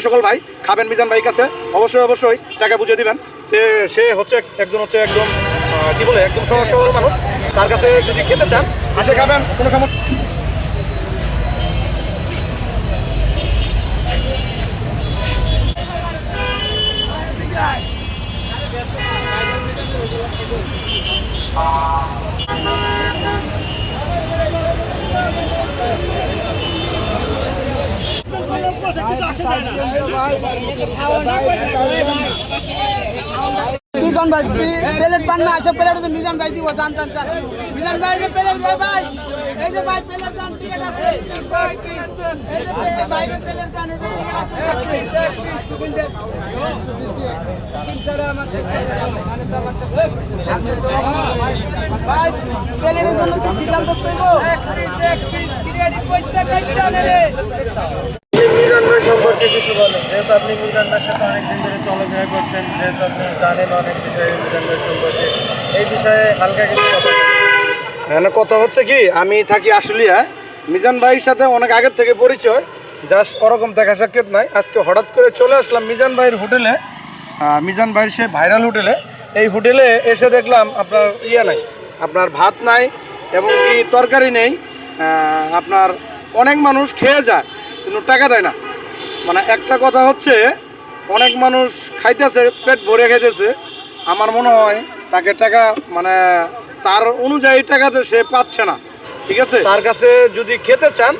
যে সকল ভাই খাবেন মিজান ভাই কাছে, অবশ্যই অবশ্যই টাকা বুঝে দিবেন। যে সে হচ্ছে একজন হচ্ছে একদম কি বলে, একদম সহজ সরল মানুষ। তার কাছে যদি খেতে চান, আসে খাবেন, কোনো সমস্যা দুজন ভাই প্লেট পান না আছে প্লেট মিজান ভাই দিব জান জান জান মিজান ভাই যে প্লেট দেয় ভাই এই যে ভাই প্লেট দান টিকেট আছে এই যে বাইরে প্লেট দান এই যে টিকেট আছে ভাই প্লেটের জন্য কি সিদ্ধান্ত করব মিজান ভাই কিছু বলেন যেহেতু আপনি মিজান ভাইয়ের সাথে অনেকদিন ধরে চলাফেরা করছেন, যেহেতু আপনি জানেন অনেক বিষয়ে মিজান ভাই সম্পর্কে, এই বিষয়ে হালকা কিছু কথা কথা হচ্ছে কি, আমি থাকি আশুলিয়া। মিজান ভাইয়ের সাথে অনেক আগের থেকে পরিচয়, জাস্ট ওরকম দেখা সাক্ষাৎ নাই। আজকে হঠাৎ করে চলে আসলাম মিজান ভাইয়ের হোটেলে মিজান ভাইয়ের সে ভাইরাল হোটেলে। এই হোটেলে এসে দেখলাম আপনার ইয়ে নাই, আপনার ভাত নাই, এবং কি তরকারি নেই আপনার অনেক মানুষ খেয়ে যায়, কিন্তু টাকা দেয় না। মানে একটা কথা হচ্ছে অনেক মানুষ খাইতেছে পেট ভরে খাইতেছে। আমার মনে হয় তাকে টাকা মানে তার অনুযায়ী টাকাতে সে পাচ্ছে না। ঠিক আছে? তার কাছে যদি খেতে চান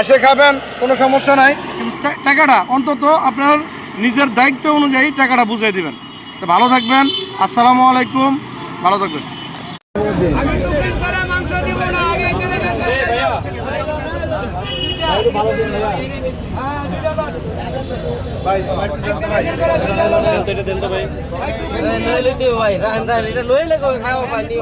আসে খাবেন কোনো সমস্যা নাই। কিন্তু টাকাটা অন্তত আপনার নিজের দায়িত্ব অনুযায়ী টাকাটা বুঝিয়ে দিবেন। তো ভালো থাকবেন। আসসালামু আলাইকুম। ভালো থাকবেন। ভাই রান রান এটা লইলে খাওয়া পানি